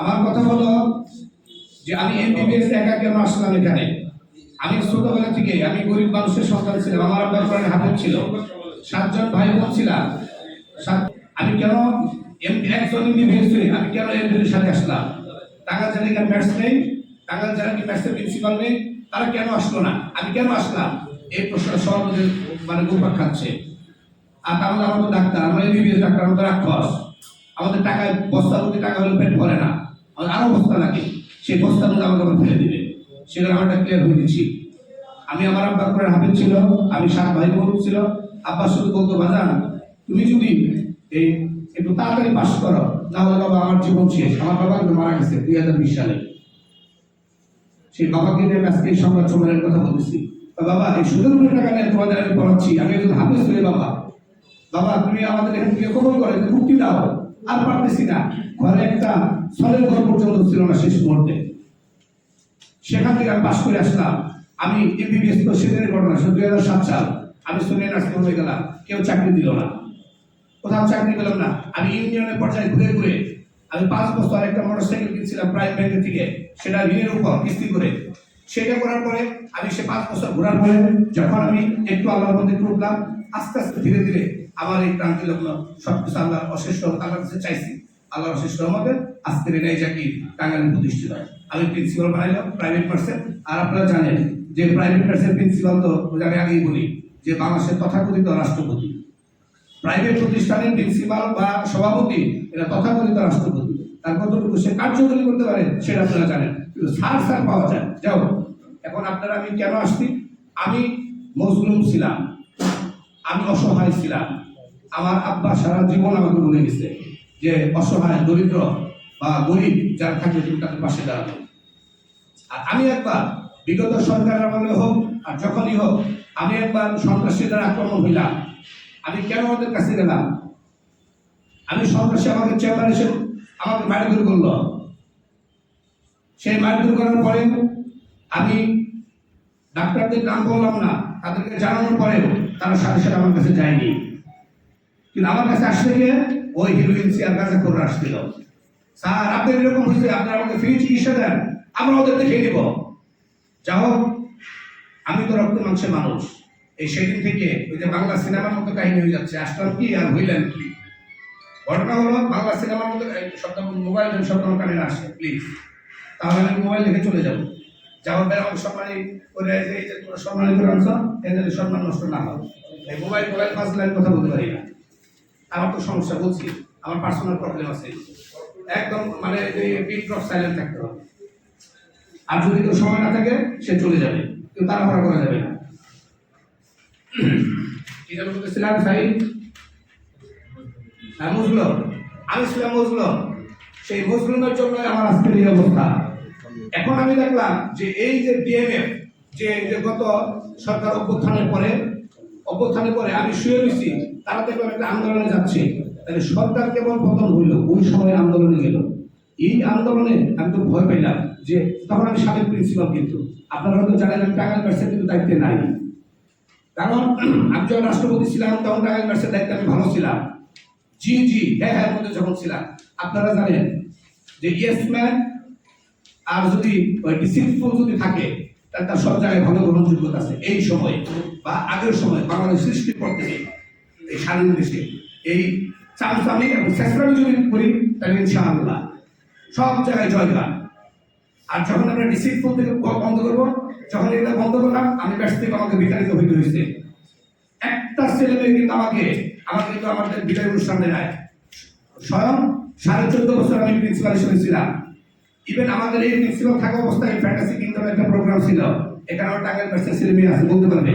আমার কথা হলো যে আমি এমবিবিএস একা কেন আসলাম এখানে আমি ছোটবেলা থেকে আমি গরিব মানুষের সন্তান ছিলাম, আমার আব্বার কোরআনে হাফেজ ছিল। সাতজন ভাই বোন ছিলাম আমি কেন একজন এমবিবিএস হয়ে আমি কেন এমবিবিএস সাথে আসলাম? টাঙ্গাল জেলায় কি ম্যাথস নেই? টাঙ্গাল জেলায় কি ম্যাথসের প্রিন্সিপাল নেই? তারা কেন আসলো না? আমি কেন আসলাম? এই প্রশ্নটা সভাপতি মানে গোপাক খাচ্ছে। আর তাহলে আমরা তো ডাক্তার, আমরা এমবিবিএস ডাক্তার আমরা রাক্ষস আমাদের টাকায় বস্তা প্রতি টাকা হলে পেট ভরে না। আরও বস্তা লাগে। সেই বস্তার মধ্যে আমাকে আবার ফেলে দিবে। সেগুলো আমারটা ক্লিয়ার হয়ে দিচ্ছি আমি আমার আব্বা করে হাফেজ ছিল, আমি সাত ভাই বোন ছিল। আব্বা শুধু বলতো বাজান তুমি যদি এই একটু তাড়াতাড়ি পাস করো, তাহলে বাবা আমার জীবন শেষ। আমার বাবা কিন্তু মারা গেছে দুই হাজার বিশ সালে। সেই বাবাকে নিয়ে আজকে এই সংবাদ সম্মেলনের কথা বলতেছি। বাবা, এই সুদের উপরে টাকা নিয়ে তোমাদের আমি পড়াচ্ছি। আমি একজন হাফেজ হয়ে বাবা। বাবা, তুমি আমাদের এখান থেকে কবল করে মুক্তি দাও। আর পারতেছি না। ঘরে একটা সলের ঘর পর্যন্ত ছিল না শেষ মুহূর্তে। সেখান থেকে আমি পাশ করে আসলাম। আমি এমবিবিএস তো সেদিনের ঘটনা দুই হাজার সাত সাল আমি শুনে নার্সিং হয়ে গেলাম। কেউ চাকরি দিল না। কোথাও চাকরি পেলাম না। আমি ইউনিয়নের পর্যায়ে ঘুরে ঘুরে আমি পাঁচ বছর একটা মোটরসাইকেল কিনছিলাম প্রাইম ব্যাংকের থেকে সেটা ঋণের উপর কিস্তি করে। সেটা করার পরে আমি সে পাঁচ বছর ঘোরার পরে যখন আমি একটু আল্লাহর মধ্যে একটু আস্তে আস্তে ধীরে ধীরে আমার এই ক্রান্তি লগ্ন সবকিছু আল্লাহ অশেষ আল্লাহর কাছে চাইছি। আল্লাহর অশেষ রহমতে আজকের এই জাকি টাঙ্গাইলে প্রতিষ্ঠিত আমি প্রিন্সিপাল বানাইলাম প্রাইভেট পার্সন আর আপনারা জানেন যে প্রাইভেট পার্সন প্রিন্সিপাল তো আমি আগেই বলি, যে বাংলাদেশের তথাকথিত রাষ্ট্রপতি। প্রাইভেট প্রতিষ্ঠানের প্রিন্সিপাল বা সভাপতি, এটা তথাকথিত রাষ্ট্রপতি। তার কতটুকু সে কার্যকরী করতে পারে, সেটা আপনারা জানেন। কিন্তু সার সার পাওয়া যায় যাও এখন আপনারা আমি কেন আসছি? আমি মজলুম ছিলাম। আমি অসহায় ছিলাম। আমার আব্বা সারা জীবন আমাকে বলে গেছে যে, অসহায়, দরিদ্র বা গরিব যারা থাকে তুমি তাদের পাশে দাঁড়াবে আর আমি একবার, বিগত সরকার আমলে হোক আর যখনই হোক, আমি একবার সন্ত্রাসী দ্বারা আক্রমণ হইলাম। আমি কেন ওদের কাছে গেলাম? আমি সন্ত্রাসী আমাকে চেম্বার এসে আমাকে মারধর করল। সেই মারধর করার পরে আমি ডাক্তারদের নাম বললাম না, তাদেরকে জানানোর পরেও তারা সাথে সাথে আমার কাছে যায়নি। কিন্তু আমার কাছে আসতে গিয়ে ওই হিরোইন সিয়ার কাছে করে আসছিল। স্যার আপনার এরকম হয়েছে, আপনারা আমাকে ফ্রি চিকিৎসা দেন, আমরা ওদের দেখে নিব যা হোক, আমি তো রক্ত মাংসের মানুষ। এই সেদিন থেকে ওই যে বাংলা সিনেমার মতো কাহিনী হয়ে যাচ্ছে। আসলাম কি আর হইলেন কি? ঘটনা হলো, বাংলা সিনেমার মতো শব্দ মোবাইল আমার কানে আসে প্লিজ তাহলে আমি মোবাইল দেখে চলে যাব। যাওয়ার পরে আমার সম্মানী করে যে এই যে তোমরা সম্মানী করে আনছো, এদের সম্মান নষ্ট না হয় এই মোবাইল মোবাইল পাঁচ লাইন কথা বলতে পারি না। আমার তো সমস্যা বলছি আমার পার্সোনাল প্রবলেম আছে। একদম মানে পিন ড্রপ সাইলেন্ট থাকতে হবে। আর যদি কেউ সময় না থাকে, সে চলে যাবে। কিন্তু তাড়াহুড়া করা যাবে না। কি যেন বলতেছিলাম সাইড হ্যাঁ মজলুম। আমি ছিলাম মজলুম। সেই মজলুমের জন্য আমার আজকের এই অবস্থা। এখন আমি দেখলাম যে এই যে ডিএমএফ যে যে গত সরকার অভ্যুত্থানের পরে অভ্যুত্থানের পরে আমি শুয়ে রয়েছি তারা দেখলাম একটা আন্দোলনে যাচ্ছে। তাহলে সরকার কেবল পতন হইল, ওই সময় আন্দোলনে গেল। এই আন্দোলনে আমি তো ভয় পাইলাম যে তখন আমি সাবেক প্রিন্সিপাল কিন্তু। আপনারা হয়তো জানেন আমি টাকা ব্যবসা কিন্তু দায়িত্বে নাই। কারণ আমি যখন রাষ্ট্রপতি ছিলাম, তখন টাকা ব্যবসার দায়িত্বে আমি ভালো ছিলাম। জি জি হ্যাঁ হ্যাঁ মধ্যে যখন ছিলাম, আপনারা জানেন যে ইয়েস ম্যান আর যদি ডিসিপ্লিন যদি থাকে তার সব জায়গায় ভালো গ্রহণযোগ্যতা আছে। এই সময় বা আগের সময় বাংলাদেশ সৃষ্টির পর থেকে এই স্বাধীন দেশে। এই চামচামি এবং শেষরামি যদি করি, তাহলে ইনশাআল্লাহ সব জায়গায় জয়গান আর যখন আমরা ডিসিপ্লিন থেকে বন্ধ করব, যখন এটা বন্ধ করলাম, আমি ব্যাস থেকে আমাকে বিতাড়িত হইতে হয়েছে একটা ছেলে মেয়ে কিন্তু আমাকে আমাকে কিন্তু আমাদের বিদায় অনুষ্ঠান দেয় স্বয়ং সাড়ে চোদ্দ বছর আমি প্রিন্সিপাল হিসেবে ছিলাম। ইভেন আমাদের এই প্রিন্সিপাল থাকা অবস্থায় ফ্যান্টাসি কিংডম একটা প্রোগ্রাম ছিল। আমার টাঙ্গাইল ছেলে মেয়ে আছে বলতে পারবে?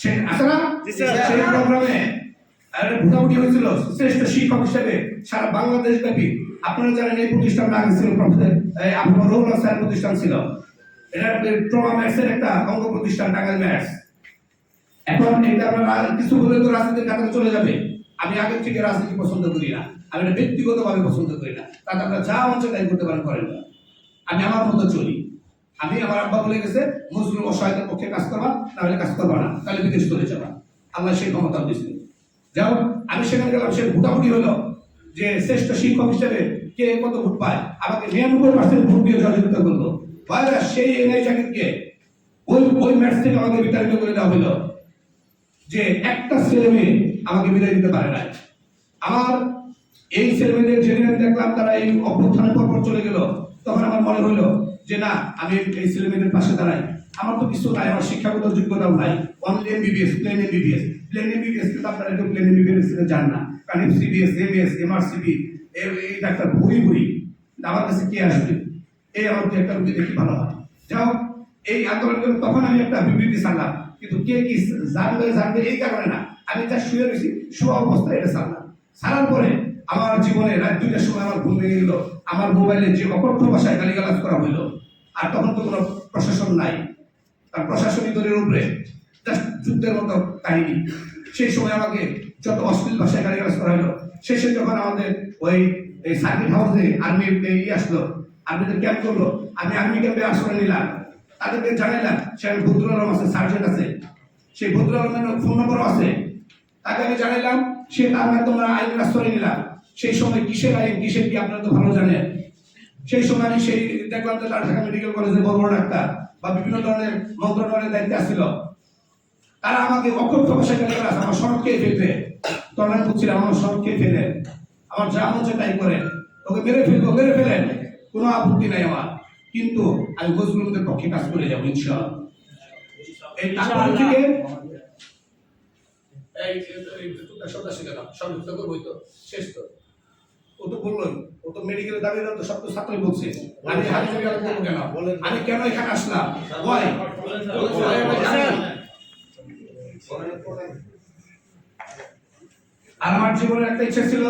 সে আছে না? সেই প্রোগ্রামে আরে ভোটাভুটি হয়েছিল শ্রেষ্ঠ শিক্ষক হিসেবে সারা বাংলাদেশ ব্যাপী। আপনারা জানেন এই প্রতিষ্ঠানটা আগে ছিল আপনার স্যার প্রতিষ্ঠান ছিল। এটা ট্রমা ম্যাথসের একটা অঙ্গ প্রতিষ্ঠান টাঙ্গাইল ম্যাথস এখন এটা কিছু বলে তো রাজনীতির চলে যাবে। আমি আগের থেকে রাজনীতি পছন্দ করি না। আমি এটা ব্যক্তিগতভাবে পছন্দ করি না। তাতে আপনারা যা অঞ্চল করতে পারেন করেন। না আমি আমার মতো চলি। আমি আমার আব্বা বলে গেছে মুসলিম অসহায়তার পক্ষে কাজ করবা না হলে কাজ করবা না, তাহলে বিদেশ চলে যাবা। আল্লাহ সেই ক্ষমতা দিচ্ছে যাও আমি সেখানে গেলাম, সে ভোটাভুটি হলো যে শ্রেষ্ঠ শিক্ষক হিসেবে কে কত ভোট পায়, আমাকে নিরানব্বই পার্সেন্ট ভোট দিয়ে সহযোগিতা করল। ভাইরা সেই এনআই জাকিরকে ওই ওই ম্যাচ থেকে আমাকে বিতাড়িত করে দেওয়া হলো যে একটা ছেলে মেয়ে আমাকে বিদায় দিতে পারে না আমার এই ছেলে মেয়েদের যেদিন দেখলাম তারা এই অভ্যুত্থানের পর চলে গেল, তখন আমার মনে হলো যে না, আমি এই ছেলে মেয়েদের পাশে দাঁড়াই। আমার তো কিছু নাই, আমার শিক্ষাগত যোগ্যতাও নাই। Only MBBS plain MBBS plain MBBS কিন্তু আপনারা একটু প্লেন এমবিবিএস জান না। কারণ এফসিবিএস এমএস এমআরসিবি এই ডাক্তার ভুরি ভুরি আমার কাছে কে আসবে? এই আমার দু একটা রুগী দেখি ভালো হয় যাও এই আন্দোলন করে তখন আমি একটা বিবৃতি ছাড়লাম। কিন্তু কে কি জানবে জানবে এই কারণে না। আমি যা শুয়ে রয়েছি, শোয়া অবস্থায় এটা ছাড়লাম। ছাড়ার পরে আমার জীবনে রাত দুইটার সময় আমার ঘুম ভেঙে গেল। আমার মোবাইলে যে অকথ্য ভাষায় গালিগালাজ করা হইল, আর তখন তো কোনো প্রশাসন নাই। তার প্রশাসনিক দলের উপরে যুদ্ধের মতো কাহিনী। সেই সময় আমাকে যত অশ্লীল ভাষায় গালিগালাজ করা হলো শেষে যখন আমাদের ওই, এই সার্কিট হাউসে আর্মি ইয়ে আসলো, আর্মিদের ক্যাম্প করল, আমি আর্মি ক্যাম্পে আশ্রয় নিলাম। তাদেরকে জানাইলাম, সে আমি বদরুল আলম আছে, সার্জেন্ট আছে। সেই বদরুল আলমের ফোন নম্বরও আছে। তাকে আমি জানাইলাম, সে তার মাধ্যমে আইনের আশ্রয় নিলাম। সেই সময় কিসের আইন কিসের কি আপনারা তো ভালো জানেন সেই সময় আমি সেই দেখলাম যে ঢাকা মেডিকেল কলেজে বড় বড় ডাক্তার বা বিভিন্ন ধরনের মন্ত্রণালয়ের দায়িত্বে আসছিল তারা আমাকে অকথ্য ভাষায় গালি গালাজ, আমার সড়ক খেয়ে ফেলবে তখন আমি বলছিলাম আমার সড়ক খেয়ে ফেলেন আমার যা মন চায় তাই করেন ওকে মেরে ফেলব মেরে ফেলেন কোনো আপত্তি নাই আমার কিন্তু আমি গজগুলোদের পক্ষে কাজ করে যাব ইনশাআল্লাহ এই তারপর থেকে এই শিখে দাও সংযুক্ত করবোই তো শেষ তো বললোই ও তো মেডিকেলে দাবি তো সব তো ছাত্রই বলছে। আমি হাজি কেন? আমি কেন এখানে আসলাম ওয়াই আমার জীবনের একটা ইচ্ছা ছিল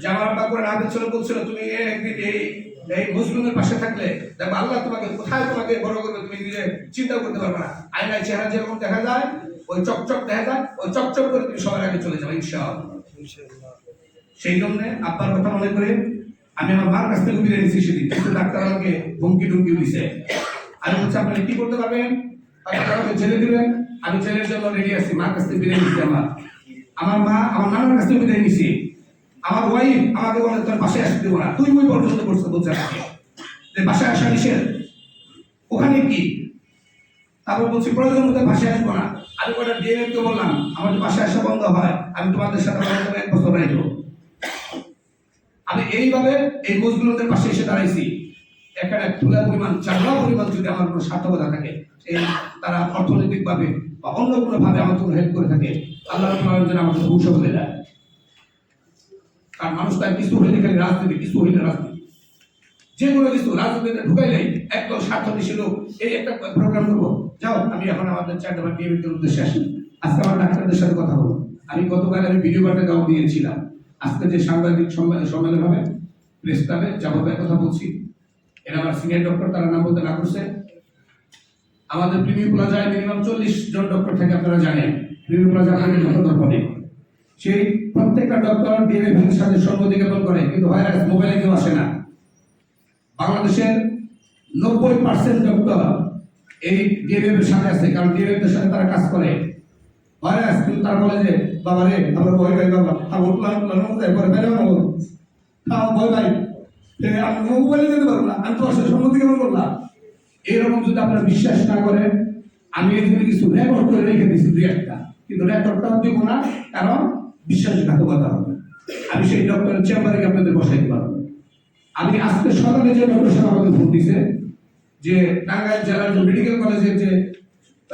যে আমার আব্বা করে আগে ছিল বলছিল তুমি একদিন এই এই মুসলিমের পাশে থাকলে দেখো আল্লাহ তোমাকে কোথায় তোমাকে বড় করবে তুমি নিজে চিন্তা করতে পারবে না। আয়নায় চেহারা যেরকম দেখা যায় ওই চকচক দেখা যায় ওই চকচক করে তুমি সবার আগে চলে যাবে ইনশাআল্লাহ। সেই জন্য আব্বার কথা মনে করে আমি আমার মার কাছ থেকে বিদায় নিয়েছি সেদিন। কিন্তু ডাক্তার আমাকে হুমকি টুমকি দিছে। আমি বলছি, আপনারা কি করতে পারবেন? আমাকে জেলে দিবেন। আমি জেলের জন্য রেডি আছি। মার কাছ থেকে বিদায় নিচ্ছি আমার। আমার মা, আমার নানার কাছ থেকে বিদায় নিছি আমার ওয়াইফ আমাকে বলে, তোর বাসায় আসতে দেবো না। তুই বই পর্যন্ত করছে, বলছে আমাকে। যে বাসায় আসা নিষেধ। ওখানে কি? তারপর বলছি, প্রয়োজন মতো বাসায় আসব না। আমি ডিএনএ কে বললাম, আমার বাসায় আসা বন্ধ হয়। আমি তোমাদের সাথে এক বছর রাখব আমি এইভাবে এই গোছগুলোদের পাশে এসে দাঁড়াইছি। একটা তুলা পরিমাণ চাগলা পরিমাণ যদি আমার কোনো সার্থকতা থাকে, এই তারা অর্থনৈতিক ভাবে বা অন্য কোনো ভাবে আমার কোনো হেল্প করে থাকে, আল্লাহ যেন আমাকে ধ্বংস করে দেয়। কারণ মানুষ তার কিছু হইলে খালি রাজনীতি, কিছু হইলে রাজনীতি। যে কোনো কিছু, রাজনীতিতে ঢুকাইলে একদম স্বার্থ লোক, এই একটা প্রোগ্রাম করব। যাও, আমি এখন আমাদের চার নম্বর নিয়মিতের উদ্দেশ্যে আসি। আজকে আমার ডাক্তারদের সাথে কথা বলব। আমি গতকাল আমি ভিডিও বার্তা গাও দিয়েছিলাম। আজকে যে সাংবাদিক সম্মেলন হবে প্রেস ক্লাবে যাব এক কথা বলছি। এরা আমার সিনিয়র ডক্টর তারা নাম বলতে না করছে। আমাদের প্রিমিয়াম প্লাজায় মিনিমাম চল্লিশ জন ডক্টর থাকে, আপনারা জানেন। প্রিমিয়াম প্লাজা আপনাদের ডক্টর দর্পণে সেই প্রত্যেকটা ডক্টর ডিএনএ ভ্যানের সাথে সর্বদিকে করে, কিন্তু ভাইরাস মোবাইলে কেউ আসে না। বাংলাদেশের নব্বই পার্সেন্ট ডক্টর এই ডিএনএর সাথে আছে, কারণ ডিএনএর সাথে তারা কাজ করে। ভাইরাস কিন্তু তারা বলে যে, বাবা রে, আমরা ভয় পাই, বাবা। আমার প্লান প্লান মধ্যে পরে না বলো। খাওয়া ভয় পাই। আমি মোবাইলে যেতে পারব না, আমি তো আসলে সম্মতি কেমন করলাম এরকম যদি আপনারা বিশ্বাস না করেন, আমি এখানে কিছু রেকর্ড করে রেখে দিচ্ছি দুই একটা। কিন্তু রেকর্ডটা দিব না, কারণ বিশ্বাসঘাতকতা হবে। আমি সেই ডক্টরের চেম্বারে আপনাদের বসাইতে পারব। আমি আজকে সকালে যে ডক্টর সাহেব আমাকে ফোন দিছে, যে টাঙ্গাইল জেলার যে মেডিকেল কলেজের যে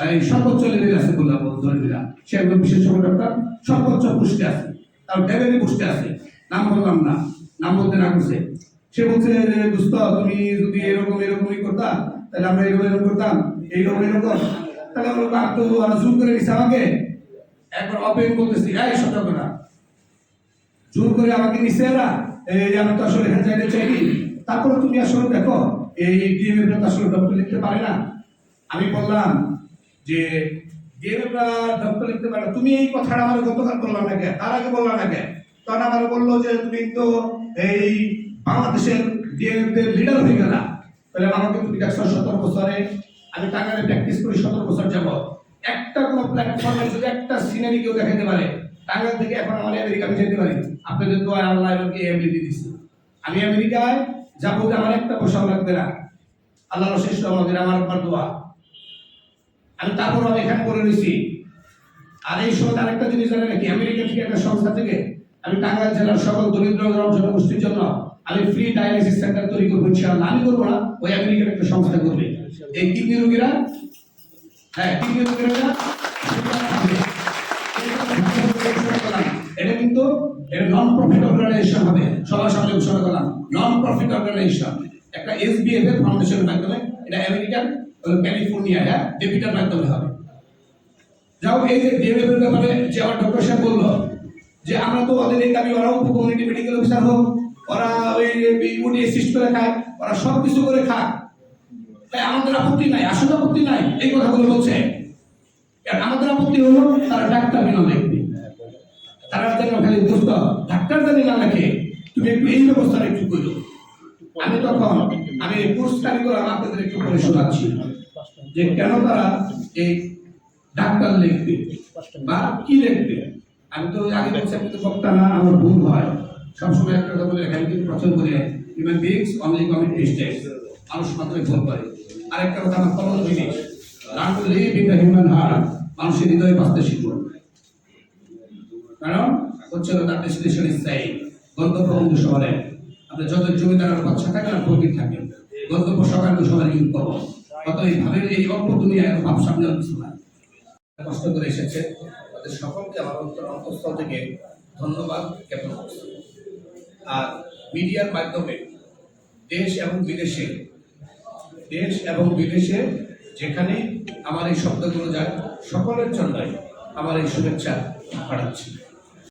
এই সর্বোচ্চ লেভেল আছে বলে বল- ধরে নিলাম। সে একজন বিশেষজ্ঞ ডক্টর সর্বোচ্চ পুষ্টি আছে, তার ডেভেলি পুষ্টি আছে। নাম বললাম না, নাম বলতে না করছে সে বলছে যে দোস্ত, তুমি যদি এরকম, এরকমই করতাম তাহলে আমরা এরকম এরকম করতাম, এইরকম, এরকম। তাহলে আমরা আর তো আর জুম করে নিছে আমাকে? একবার অপেন বলতেছি, এই, সতর্ক না। জোর করে আমাকে নিছে এরা, এই, আমি তো আসলে এখানে চাইতে চাইনি। তারপরে তুমি আসলে দেখো, এই ডিএমএ আসলে ডক্টর লিখতে পারে না। আমি বললাম যে ডিএমএ ডক্টর লিখতে পারে তুমি এই কথাটা আমার গতকাল বললাম না কে তার আগে বললাম না কে তখন আমার বলল যে, তুমি তো এই বাংলাদেশের লিডার হয়ে তাহলে আমাকে তুমি সতেরো বছরে, আমি প্র্যাকটিস করি সতেরো বছর যাব একটা কোনো প্ল্যাটফর্মে যদি একটা সিনারি কেউ দেখাতে পারে, টাঙ্গাইল থেকে এখন আমার আমেরিকা আমি যেতে পারি। আপনাদের তো আল্লাহ আমাকে এমনিতে দিচ্ছে আমি আমেরিকায় যাব যে আমার একটা পয়সাও লাগবে না। আল্লাহর শেষ আমাদের আমার দোয়া। আমি তারপর আমি এখানে করে নিছি আর এই সময় আরেকটা জিনিস জানেন নাকি? আমেরিকা থেকে একটা সংস্থা থেকে আমি টাঙ্গাইল জেলার সকল দরিদ্র জনগোষ্ঠীর জন্য আমি ফ্রি ডায়ালিসিস সেন্টার তৈরি করব ইনশাআল্লাহ। আমি করব না, ওই আমেরিকার একটা সংস্থা করবে। এই কিডনি রোগীরা হ্যাঁ কিডনি রোগীরা এটা কিন্তু এটা নন প্রফিট অর্গানাইজেশন হবে। সবার সামনে ঘোষণা করলাম নন প্রফিট অর্গানাইজেশন একটা এসবিএফ এর ফাউন্ডেশনের মাধ্যমে এটা আমেরিকান ক্যালিফোর্নিয়া হ্যাঁ ডেপিটার মাধ্যমে হবে। যাও এই যে ডিএমএফ ব্যাপারে যে আমার ডক্টর সাহেব বলল, যে আমরা তো ওদের দাবি, ওরাও কমিউনিটি মেডিকেল অফিসার হোক, ওরা ওই ইউনি অ্যাসিস্ট করে খায়, ওরা সব কিছু করে খায় তাই আমাদের আপত্তি নাই, আসলে আপত্তি নাই, এই কথাগুলো বলছে। আমাদের আপত্তি হলো তারা ডাক্তার কেন দেখবে? তারা যেন খালি দোস্ত ডাক্তার জানি না লেখে তুমি একটু এই ব্যবস্থাটা একটু করো। আমি তখন, আমি কোর্স কারিকুলাম আপনাদের একটু করে শোনাচ্ছি। যে কেন তারা এই ডাক্তার লিখবে বা কি লিখবে আমি তো আগে বলছি আমি তো বক্তা না, আমার ভুল হয়। সবসময় একটা কথা বলে এখানে কিন্তু প্রচার করে human beings only commit mistake মানুষ মাত্রই ভুল করে। আরেকটা কথা আমার কমন জিনিস learn to live in the human heart মানুষের হৃদয়ে বাঁচতে শিখুন কারণ হচ্ছে তার ডেস্টিনেশন গন্তব্য শহরে। আপনি যত জমিদার বাচ্চা থাকে না ফকির থাকে গন্তব্য সকাল সবার ইউজ করব কত এই ভাবের এই অল্প দুনিয়ায় ভাব সামনে কিছু না কষ্ট করে এসেছে। তাদের সকলকে আমার অন্তর অন্তঃস্থল থেকে ধন্যবাদ জ্ঞাপন আর মিডিয়ার মাধ্যমে দেশ এবং বিদেশে, দেশ এবং বিদেশে যেখানে আমার এই শব্দগুলো যায়, সকলের জন্যই আমার এই শুভেচ্ছা পাঠাচ্ছি